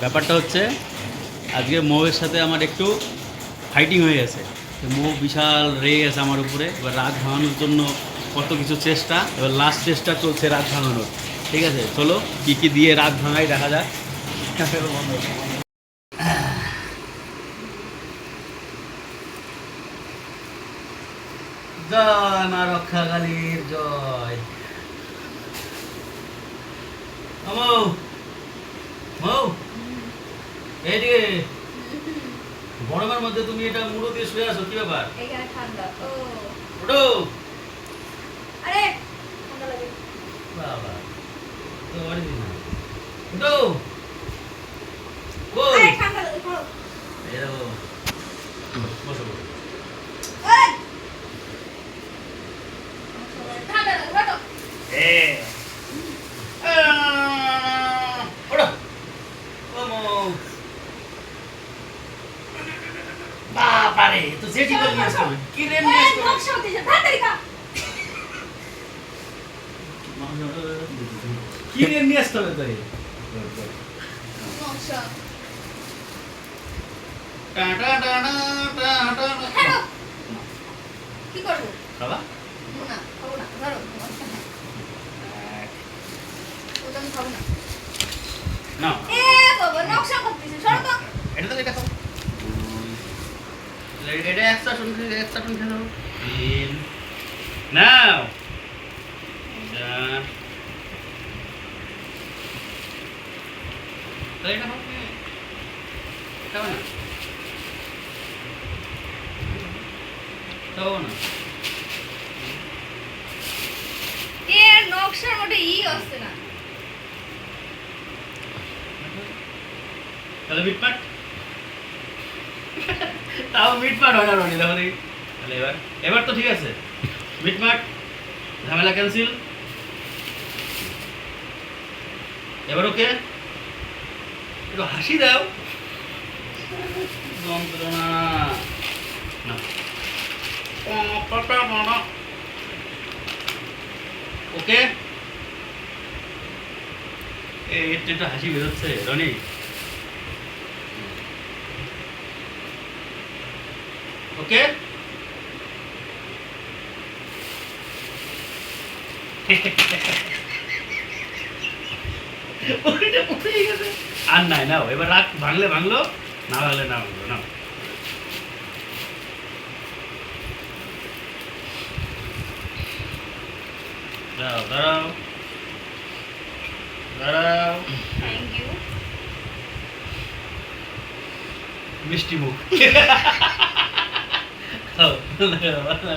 ব্যাপারটা হচ্ছে, আজকে মৌয়ের সাথে আমার একটু ফাইটিং হয়ে গেছে। মৌ বিশাল রেগে গেছে আমার উপরে। এবার রাগ ভাঙানোর জন্য কত কিছু চেষ্টা, এবার লাস্ট চেষ্টা চলছে রাগ ভাঙানোর। ঠিক আছে, চলো, কী কী দিয়ে রাগ ভাঙাই দেখা যাক। জয় মা রক্ষাকালীর জয়। এইদিকে গরমের মধ্যে তুমি এটা মুড়ো দিয়ে শুয়ে আছো কি ব্যাপার? এখানে ঠান্ডা ও। ওটো আরে ঠান্ডা লাগে। বাবা তো বাড়ি দিন না। ওঠো কই আরে ঠান্ডা লাগে ধরো এই দেখো বসো বসো। এই! ঠান্ডা লাগে ধরো এ আহ, ওঠো ও মৌ বাবারে তো সেটি বল নিয়ে আসো কি রে নিয়ে এই, আসো নকশা হতে যা, তাড়াতাড়ি খা। কি রে নিয়ে হবে তাই নকশা। টা টা টা টা টা টা টা। হ্যালো। কি করব? বাবা না, খাব না, ধরো। ওটা আমি খাব না। না এ বাবা, নকশা করতেছে, সরো তো। এটা তো এটা খাও শুন খেয়ে নাও তিন নাও। চার তাহলে এটা খাও খাও না? খাও না? এর নকশার মধ্যে ই আসছে না। তাহলে মিটমাট তাও মিটমাট হয় না রনি দেখি তাহলে এবার এবার তো ঠিক আছে। মিটমাট, ঝামেলা ক্যান্সেল এবার ওকে একটু হাসি দাও। যন্ত্রণা। না। একটু হাসি বেরোচ্ছে, রনি। ওকে আর নাই নাও এবার রাগ ভাঙলে ভাঙলো না ভাঙলে না ভাঙলো না দাঁড়াও দাঁড়াও। দাঁড়াও। Thank you. মিষ্টি মুখ। Oh, 呵